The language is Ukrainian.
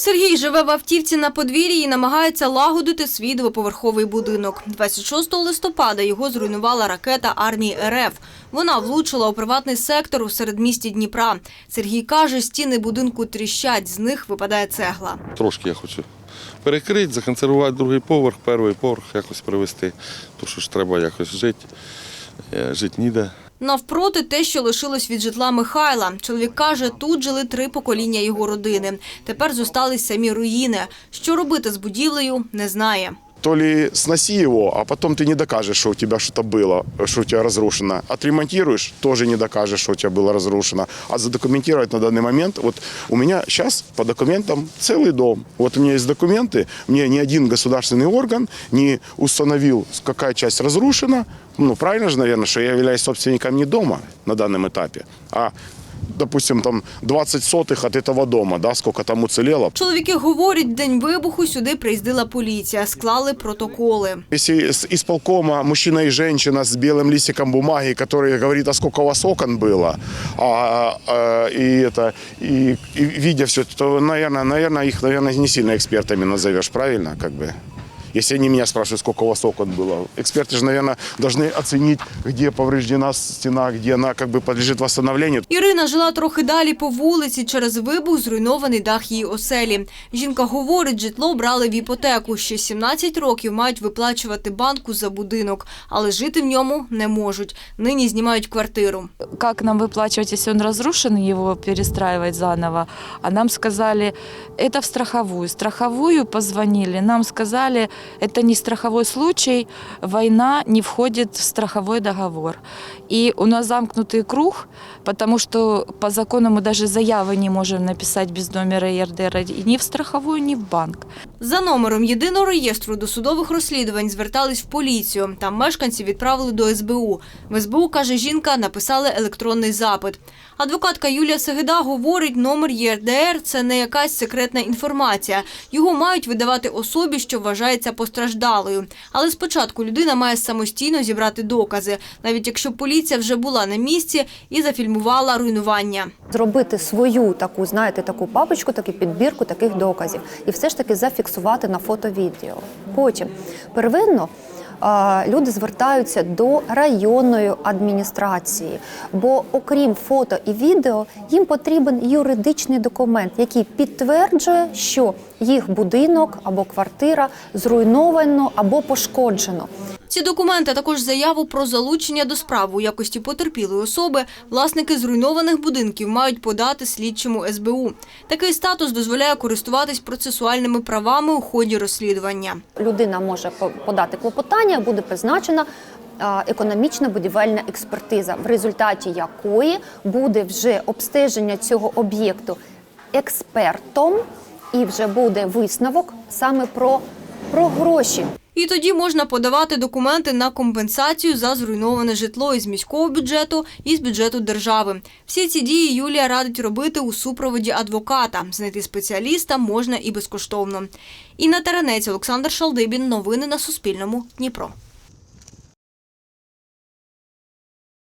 Сергій живе в автівці на подвір'ї і намагається лагодити свій двоповерховий будинок. 26 листопада його зруйнувала ракета армії РФ. Вона влучила у приватний сектор у середмісті Дніпра. Сергій каже, стіни будинку тріщать, з них випадає цегла. Трошки я хочу перекрити, законсервувати другий поверх, перший поверх якось привезти. Тому що ж треба якось жити. Е, Жити ніде. Навпроти те, що лишилось від житла Михайла. Чоловік каже, тут жили три покоління його родини. Тепер зостались самі руїни. Що робити з будівлею, не знає. То ли сноси его, а потом ты не докажешь, что у тебя что-то было, что у тебя разрушено. Отремонтируешь, тоже не докажешь, что у тебя было разрушено. А задокументировать на данный момент, вот у меня сейчас по документам целый дом. Вот у меня есть документы, мне ни один государственный орган не установил, какая часть разрушена. Ну, правильно же, наверное, что я являюсь собственником не дома на данном этапе, а допустим, там 20 сотых от этого дома, да, сколько там уцелело. Чоловіки говорять, в день вибуху сюди приїздила поліція, склали протоколи. Если с исполкома мужчина и женщина с белым листиком бумаги, который говорит, а сколько у вас окон было, а, а, и это, и, и видя все, то, наверное, наверное, их, наверное, не сильно экспертами назовешь, правильно, как бы? Если они меня спрашивают, сколько у вас окон было. Эксперты же, наверное, должны оценить, где повреждена стена, где она как бы подлежит восстановлению. Ірина жила трохи далі по вулиці. Через вибух зруйнований дах її оселі. Жінка говорить, житло брали в іпотеку. Ще 17 років мають виплачувати банку за будинок, але жити в ньому не можуть. Нині знімають квартиру. как нам выплачивать, если он разрушен, его перестраивать заново. А нам сказали, это в страховую. Страховую позвонили, нам сказали, это не страховой случай, война не входит в страховой договор. И у нас замкнутый круг, потому что по закону мы даже заявы не можем написать без номера ЕРДР ни в страховую, ни в банк. За номером єдиного реєстру досудових розслідувань звертались в поліцію. Там мешканці відправили до СБУ. В СБУ, каже жінка, написали електронний запит. Адвокатка Юлія Сегеда говорить, номер ЄРДР – це не якась секретна інформація. Його мають видавати особі, що вважається постраждалою. Але спочатку людина має самостійно зібрати докази, навіть якщо поліція вже була на місці і зафільмувала руйнування. зробити свою таку, знаєте, таку папочку, таку підбірку таких доказів, і все ж таки зафіксувати на фото-відео. Потім первинно. Люди звертаються до районної адміністрації, бо окрім фото і відео, їм потрібен юридичний документ, який підтверджує, що їх будинок або квартира зруйновано або пошкоджено. Ці документи, також заяву про залучення до справи у якості потерпілої особи, власники зруйнованих будинків мають подати слідчому СБУ. Такий статус дозволяє користуватись процесуальними правами у ході розслідування. людина може по- подати клопотання, буде призначена економічна будівельна експертиза, в результаті якої буде вже обстеження цього об'єкту експертом, і вже буде висновок саме про, про гроші. І тоді можна подавати документи на компенсацію за зруйноване житло із міського бюджету і з бюджету держави. Всі ці дії Юлія радить робити у супроводі адвоката. Знайти спеціаліста можна і безкоштовно. Інна Таранець, Олександр Шалдибін. Новини на Суспільному. Дніпро.